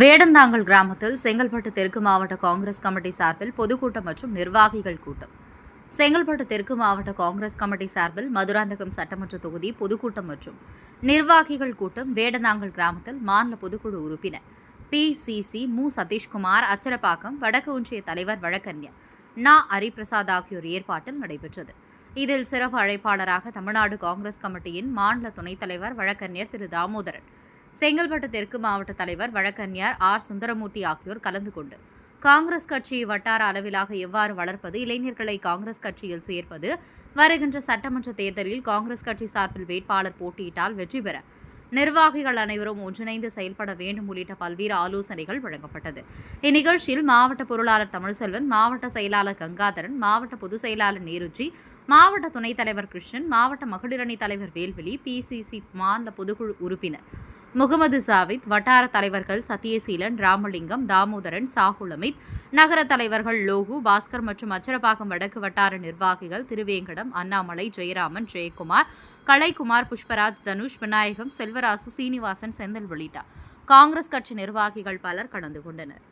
வேடந்தாங்கல் கிராமத்தில் செங்கல்பட்டு தெற்கு மாவட்ட காங்கிரஸ் கமிட்டி சார்பில் பொதுக்கூட்டம் மற்றும் நிர்வாகிகள் கூட்டம். செங்கல்பட்டு தெற்கு மாவட்ட காங்கிரஸ் கமிட்டி சார்பில் மதுராந்தகம் சட்டமன்ற தொகுதி பொதுக்கூட்டம் மற்றும் நிர்வாகிகள் கூட்டம் வேடந்தாங்கல் கிராமத்தில் மாநில பொதுக்குழு உறுப்பினர் பி. சி. சி. மு. சதீஷ்குமார் அச்சரப்பாக்கம் வடக்கு ஒன்றிய தலைவர் வழக்கறிஞர் நா. ஹரிபிரசாத் ஆகியோர் ஏற்பாட்டில் நடைபெற்றது. இதில் சிறப்பு அழைப்பாளராக தமிழ்நாடு காங்கிரஸ் கமிட்டியின் மாநில துணைத் தலைவர் வழக்கறிஞர் திரு. தாமோதரன் செங்கல்பட்டு தெற்கு மாவட்ட தலைவர் வழக்கறிஞர் ஆர். சுந்தரமூர்த்தி ஆகியோர் கலந்து கொண்டு காங்கிரஸ் கட்சியை வட்டார அளவிலாக எவ்வாறு வளர்ப்பது இளைஞர்களை காங்கிரஸ் கட்சியில் சேர்ப்பது வருகின்ற சட்டமன்ற தேர்தலில் காங்கிரஸ் கட்சி சார்பில் வேட்பாளர் போட்டியிட்டால் வெற்றி பெற நிர்வாகிகள் அனைவரும் ஒன்றிணைந்து செயல்பட வேண்டும் உள்ளிட்ட பல்வேறு ஆலோசனைகள் வழங்கப்பட்டது. இந்நிகழ்ச்சியில் மாவட்ட பொருளாளர் தமிழ்செல்வன் மாவட்ட செயலாளர் கங்காதரன் மாவட்ட பொதுச் செயலாளர் நேருஜி மாவட்ட துணைத் தலைவர் கிருஷ்ணன் மாவட்ட மகளிரணி தலைவர் வேல்வெளி பிசிசி மாநில பொதுக்குழு உறுப்பினர் முகமது சாவித் வட்டார தலைவர்கள் சத்தியசீலன் ராமலிங்கம் தாமோதரன் சாகுல் அமித் நகர தலைவர்கள் லோகு பாஸ்கர் மற்றும் அச்சரப்பாக்கம் வடக்கு வட்டார நிர்வாகிகள் திருவேங்கடம் அண்ணாமலை ஜெயராமன் ஜெயக்குமார் கலைக்குமார் புஷ்பராஜ் தனுஷ் விநாயகம் செல்வராசு சீனிவாசன் செந்தில் உள்ளிட்ட காங்கிரஸ் கட்சி நிர்வாகிகள் பலர் கலந்து கொண்டனர்.